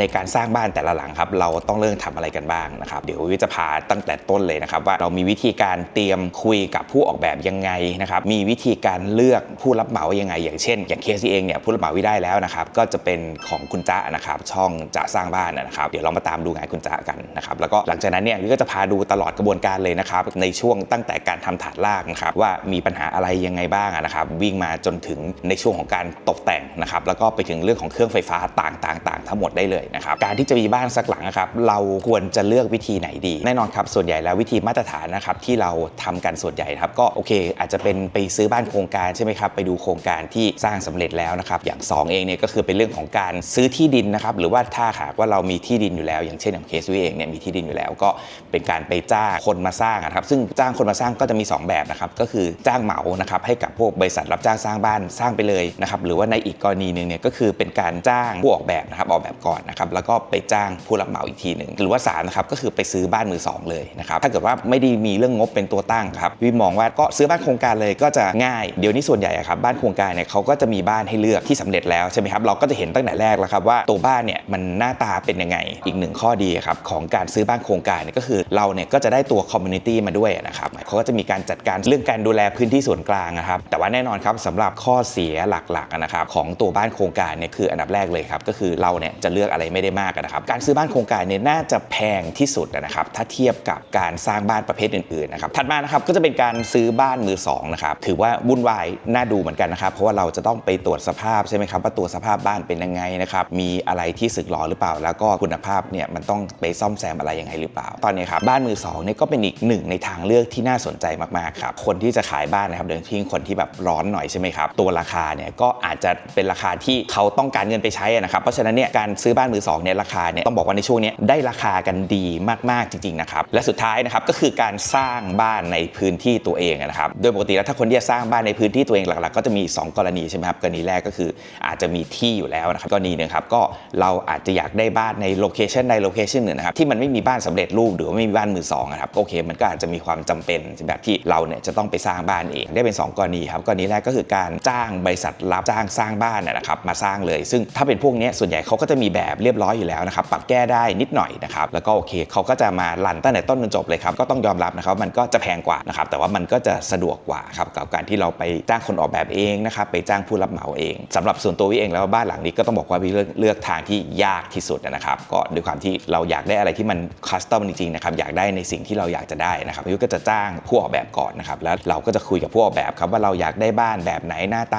ในการสร้างบ้านแต่ละหลังครับ เราต้องเริ่มทำอะไรกันบ้างนะครับเดี๋ยววิวจะพาตั้งแต่ต้นเลยนะครับว่าเรามีวิธีการเตรียมคุยกับผู้ออกแบบยังไงนะครับมีวิธีการเลือกผู้รับเหมายังไง อย่างเช่น อย่างเคสที่เองเนี่ยผู้รับเหมาวิได้แล้วนะครับก็จะเป็นของคุณจ๊ะนะครับช่องจะสร้างบ้านนะครับเดี๋ยวเรามาตามดูงานคุณจ๊ะกันนะครับแล้วก็หลังจากนั้นเนี่ยวิวก็จะพาดูตลอดกระบวนการเลยนะครับในช่วงตั้งแต่การทำฐานรากนะครับว่ามีปัญหาอะไรยังไงบ้างนะครับวิ่งมาจนถึงในช่วงของการตกแต่งนะครับแล้วก็ไปถึงเรื่องของเครื่องไฟฟ้าต่างๆ ทั้งหมดได้เลยนะครับการที่จะมีบ้านสักหลังนะครับเราควรจะเลือกวิธีไหนดี แน่นอนครับส่วนใหญ่แล้ววิธีมาตรฐานนะครับที่เราทำกันส่วนใหญ่ครับก็โอเค อาจจะเป็นไปซื้อบ้านโครงการใช่ไหมครับไปดูโครงการที่สร้างสำเร็จแล้วนะครับอย่างสองเองเนี่ยก็คือเป็นเรื่องของการซื้อที่ดินนะครับหรือว่าถ้าหากว่าเรามีที่ดินอยู่แล้ว อย่างเช่นอย่างเคสวิเองเนี่ยมีที่ดินอยู่แล้ว ก็เป็นการไปจ้างคนมาสร้างอะครับซึ่งจ้างคนมาสร้างก็จะมี 2 แบบนะครับก็คือจ้างเหมานะครับให้กับพวกบริษัทรับจ้างสร้างบ้านสร้างไปเลยนะครับหรือว่าในอีกกรณีหนึ่งเนี่ยก็คือเป็นการจ้างผู้ออกแบบนะครับออกแบบก่อนนะครับแล้วก็ไปจ้างผู้รับเหมาอีกทีหนึ่งหรือว่าสามนะครับก็คือไปซื้อบ้านมือสองเลยนะครับถ้าเกิดว่าไม่ได้มีเรื่องงบเป็นตัวตั้งครับวิมองว่าก็ซื้อบ้านโครงการเลยก็จะง่ายเดี๋ยวนี้ส่วนใหญ่ครับบ้านโครงการเนี่ยเขาก็จะมีบ้านให้เลือกที่สำเร็จแล้วใช่ไหมครับเราก็จะเห็นตั้งแต่แรกแล้วครับว่าตัวบ้านเนี่ยมันหน้าตาเป็นยังไงอีกหนึ่งข้อดีครับของการซื้อบ้านโครงการเนี่ยก็คือเราเนี่ยก็จะได้ตัวคอมมูนิตี้มาด้วยนะครับเขาก็จะมีการจัดการเรื่องการดูแลพื้นที่ส่วนกลางนะครับแต่ว่าแน่นอนครับสำหรับข้อเสียหลักๆนะครับของตัวบ้านโครงการเนี่ยคืออันดับแรกเลยครับก็คือเราเนี่ยจะเลือกอะไรไม่ได้มากนะครับ การซื้อบ้านโครงการเนี่ยน่าจะแพงที่สุดนะครับ ถ้าเทียบกับการสร้างบ้านประเภทอื่นๆนะครับถัดมานะครับก็จะเป็นการซื้อบ้านมือสองนะครับถือว่าวุ่นวายน่าดูเหมือนกันนะครับเพราะว่าเราจะต้องไปตรวจสภาพใช่ไหมครับว่าตัวสภาพบ้านเป็นยังไงนะครับมีอะไรที่สึกหรอหรือเปล่า แล้วก็คุณภาพเนี่ยมันต้องไปซ่อมแซมอะไรยังไงหรือเปล่า ตอนนี้ครับบ้านมือสองเนี่ยก็เป็นอีกหนึ่งในทางเลือกที่น่าสนใจมากๆครับคนที่จะขายบ้านนะครับโดยเฉพาะคนที่แบบร้อนหน่อยใช่ไหมครับตัวราคาเนี่ยก็อาจจะเป็นราคาที่เขาต้องการเงินไปใช้นะครับเพราะฉะนั้นเนี่ยการซื้อบ้านมือสองเนี่ยราคาเนี่ยต้องบอกว่าในช่วงนี้ได้ราคากันดีมากๆจริงๆนะครับและสุดท้ายนะครับก็คือการสร้างบ้านในพื้นที่ตัวเองนะครับโดยปกติแล้วถ้าคนที่จะสร้างบ้านในพื้นที่ตัวเองหลักๆ ก็จะมี 2 กรณีใช่ไหมครับกรณีแรกก็คืออาจจะมีที่อยู่แล้วนะครับกรณีหนึงครับก็เราอาจจะอยากได้บ้านในโลเคชันใดโลเคชันหนึ่งนะครับที่มันไม่มีบ้านสำเร็จรูปหรือว่าไม่มีบ้านมือสองนะครับก็โอเค มันก็อาจจะมีความจำเป็นแบบที่เราเนี่ยจะต้องไปสร้างบ้านเองได้เป็น 2 กรณีครับกรณีแรกก็คือการจ้างบริษัทรับจ้างสร้างบ้านนะครับมาสร้างเลย ซึ่งถ้าเป็นพวกนี้ส่วนใหญ่เขาก็จะมีแบบเรียบร้อยอยู่แล้วนะครับปรับแก้ได้นิดหน่อยนะครับแล้วก็โอเคเขาก็จะมาลันตั้งแต่ต้นจนจบเลยครับก็ต้องยอมรับนะครับมันก็จะแพงกว่านะครับแต่ว่ามันก็จะสะดวกกว่าครับกับการที่เราไปจ้างคนออกแบบเองนะครับไปจ้างผู้รับเหมาเองสำหรับส่วนตัววิเองแล้วบ้านหลังนี้ก็ต้องบอกว่าวิเลือกเลือกทางที่ยากที่สุดนะครับก็ด้วยความที่เราอยากได้อะไรที่มันคัสตอมจริงๆนะครับอยากได้ในสิ่งที่เราอยากจะได้นะครับวิวก็จะจ้างผู้ออกแบบก่อนนะครับแล้วเราก็จะคุยกับผู้ออกแบบครับว่าเราอยากได้บ้านแบบไหนหน้าตา